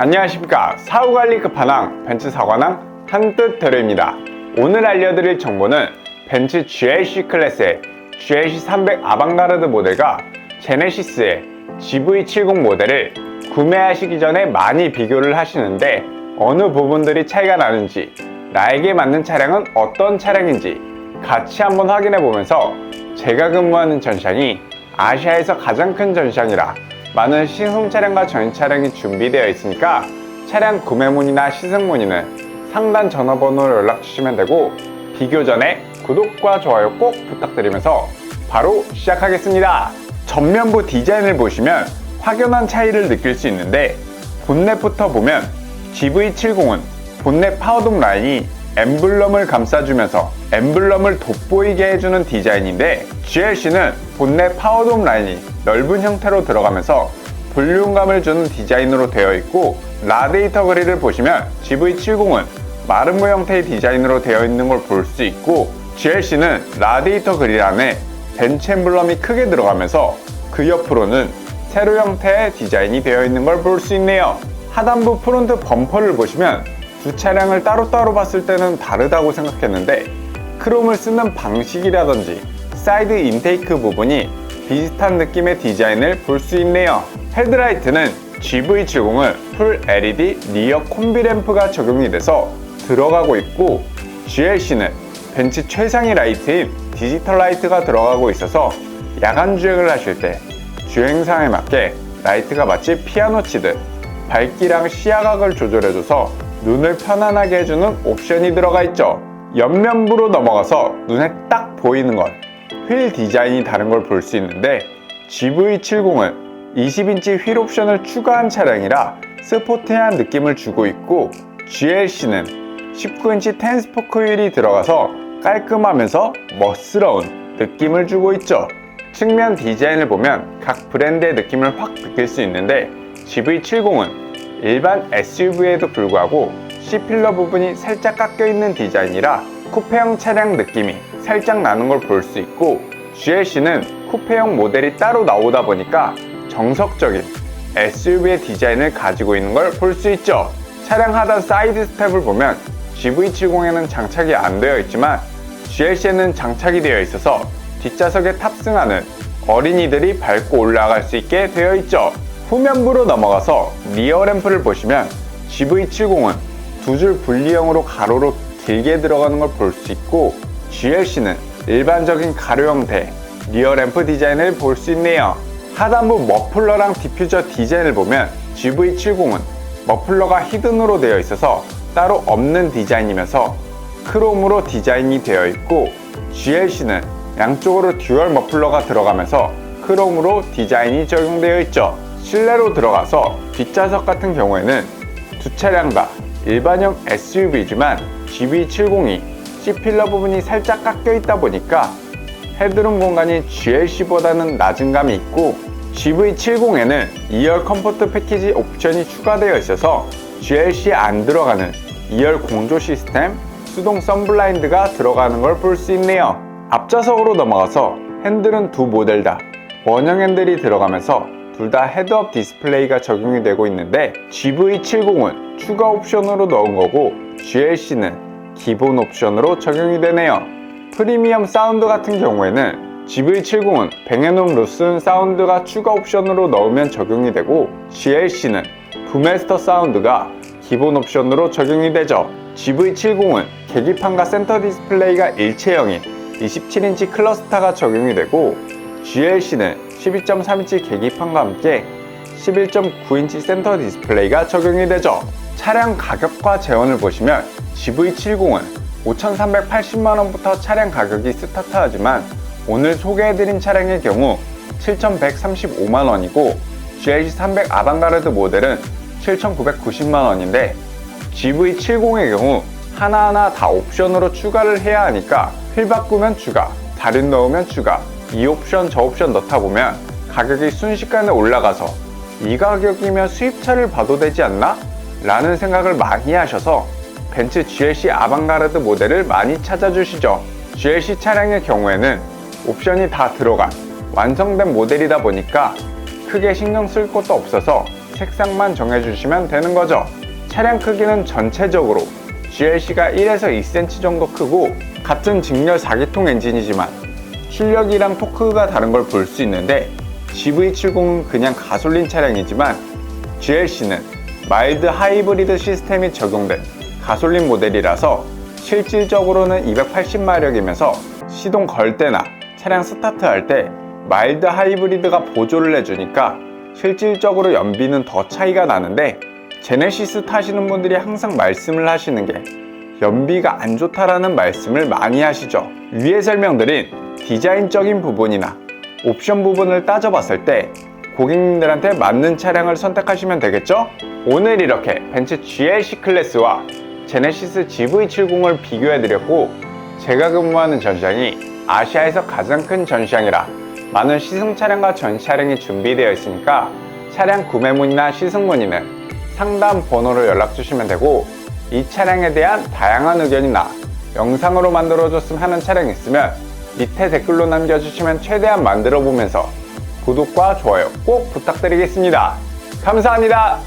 안녕하십니까. 사후관리 끝판왕 벤츠 사관왕 한뜻 대로입니다. 오늘 알려드릴 정보는 벤츠 GLC 클래스의 GLC 300 아방가르드 모델과 제네시스의 GV70 모델을 구매하시기 전에 많이 비교를 하시는데 어느 부분들이 차이가 나는지 나에게 맞는 차량은 어떤 차량인지 같이 한번 확인해 보면서 제가 근무하는 전시장이 아시아에서 가장 큰 전시장이라 많은 시승 차량과 전시 차량이 준비되어 있으니까 차량 구매 문의나 시승 문의는 상단 전화번호로 연락 주시면 되고 비교 전에 구독과 좋아요 꼭 부탁드리면서 바로 시작하겠습니다. 전면부 디자인을 보시면 확연한 차이를 느낄 수 있는데 본넷부터 보면 GV70은 본넷 파워돔 라인이 엠블럼을 감싸주면서 엠블럼을 돋보이게 해주는 디자인인데 GLC는 본넷 파워돔 라인이 넓은 형태로 들어가면서 볼륨감을 주는 디자인으로 되어 있고 라데이터 그릴을 보시면 GV70은 마름모 형태의 디자인으로 되어 있는 걸 볼 수 있고 GLC는 라데이터 그릴 안에 벤츠 엠블럼이 크게 들어가면서 그 옆으로는 세로 형태의 디자인이 되어 있는 걸 볼 수 있네요. 하단부 프론트 범퍼를 보시면 두 차량을 따로따로 봤을 때는 다르다고 생각했는데 크롬을 쓰는 방식이라든지 사이드 인테이크 부분이 비슷한 느낌의 디자인을 볼 수 있네요. 헤드라이트는 GV70은 풀 LED 리어 콤비 램프가 적용이 돼서 들어가고 있고 GLC는 벤츠 최상위 라이트인 디지털 라이트가 들어가고 있어서 야간 주행을 하실 때 주행 상에 맞게 라이트가 마치 피아노 치듯 밝기랑 시야각을 조절해줘서 눈을 편안하게 해주는 옵션이 들어가 있죠. 옆면부로 넘어가서 눈에 딱 보이는 건 휠 디자인이 다른 걸 볼 수 있는데 GV70은 20인치 휠 옵션을 추가한 차량이라 스포티한 느낌을 주고 있고 GLC는 19인치 텐스포크 휠이 들어가서 깔끔하면서 멋스러운 느낌을 주고 있죠. 측면 디자인을 보면 각 브랜드의 느낌을 확 느낄 수 있는데 GV70은 일반 SUV에도 불구하고 C필러 부분이 살짝 깎여 있는 디자인이라 쿠페형 차량 느낌이 살짝 나는 걸 볼 수 있고 GLC는 쿠페형 모델이 따로 나오다 보니까 정석적인 SUV의 디자인을 가지고 있는 걸 볼 수 있죠. 차량 하단 사이드 스텝을 보면 GV70에는 장착이 안 되어 있지만 GLC에는 장착이 되어 있어서 뒷좌석에 탑승하는 어린이들이 밟고 올라갈 수 있게 되어 있죠. 후면부로 넘어가서 리어 램프를 보시면 GV70은 두 줄 분리형으로 가로로 길게 들어가는 걸 볼 수 있고 GLC는 일반적인 가로 형태 리어 램프 디자인을 볼 수 있네요. 하단부 머플러랑 디퓨저 디자인을 보면 GV70은 머플러가 히든으로 되어 있어서 따로 없는 디자인이면서 크롬으로 디자인이 되어 있고 GLC는 양쪽으로 듀얼 머플러가 들어가면서 크롬으로 디자인이 적용되어 있죠. 실내로 들어가서 뒷좌석 같은 경우에는 두 차량 다 일반형 SUV지만 GV70이 C필러 부분이 살짝 깎여 있다 보니까 헤드룸 공간이 GLC보다는 낮은 감이 있고 GV70에는 2열 컴포트 패키지 옵션이 추가되어 있어서 GLC에 안 들어가는 2열 공조 시스템, 수동 썬블라인드가 들어가는 걸 볼 수 있네요. 앞좌석으로 넘어가서 핸들은 두 모델 다 원형 핸들이 들어가면서 둘 다 헤드업 디스플레이가 적용이 되고 있는데 GV70은 추가 옵션으로 넣은 거고 GLC는 기본 옵션으로 적용이 되네요. 프리미엄 사운드 같은 경우에는 GV70은 뱅앤홈 루슨 사운드가 추가 옵션으로 넣으면 적용이 되고 GLC는 부메스터 사운드가 기본 옵션으로 적용이 되죠. GV70은 계기판과 센터 디스플레이가 일체형인 27인치 클러스타가 적용이 되고 GLC는 12.3인치 계기판과 함께 11.9인치 센터 디스플레이가 적용이 되죠. 차량 가격과 재원을 보시면 GV70은 5,380만원부터 차량 가격이 스타트하지만 오늘 소개해드린 차량의 경우 7,135만원이고 GLC 300 아방가르드 모델은 7,990만원인데 GV70의 경우 하나하나 다 옵션으로 추가를 해야 하니까 휠 바꾸면 추가, 다륜 넣으면 추가, 이 옵션 저 옵션 넣다 보면 가격이 순식간에 올라가서 이 가격이면 수입차를 봐도 되지 않나? 라는 생각을 많이 하셔서 벤츠 GLC 아방가르드 모델을 많이 찾아주시죠. GLC 차량의 경우에는 옵션이 다 들어간 완성된 모델이다 보니까 크게 신경 쓸 것도 없어서 색상만 정해주시면 되는 거죠. 차량 크기는 전체적으로 GLC가 1에서 2cm 정도 크고 같은 직렬 4기통 엔진이지만 출력이랑 토크가 다른 걸 볼 수 있는데 GV70은 그냥 가솔린 차량이지만 GLC는 마일드 하이브리드 시스템이 적용된 가솔린 모델이라서 실질적으로는 280마력이면서 시동 걸 때나 차량 스타트할 때 마일드 하이브리드가 보조를 해주니까 실질적으로 연비는 더 차이가 나는데 제네시스 타시는 분들이 항상 말씀을 하시는 게 연비가 안 좋다라는 말씀을 많이 하시죠. 위에 설명드린 디자인적인 부분이나 옵션 부분을 따져봤을 때 고객님들한테 맞는 차량을 선택하시면 되겠죠? 오늘 이렇게 벤츠 GLC 클래스와 제네시스 GV70을 비교해드렸고 제가 근무하는 전시장이 아시아에서 가장 큰 전시장이라 많은 시승 차량과 전시 차량이 준비되어 있으니까 차량 구매 문의나 시승 문의는 상담 번호로 연락 주시면 되고 이 차량에 대한 다양한 의견이나 영상으로 만들어줬으면 하는 차량 있으면 밑에 댓글로 남겨주시면 최대한 만들어 보면서 구독과 좋아요 꼭 부탁드리겠습니다. 감사합니다.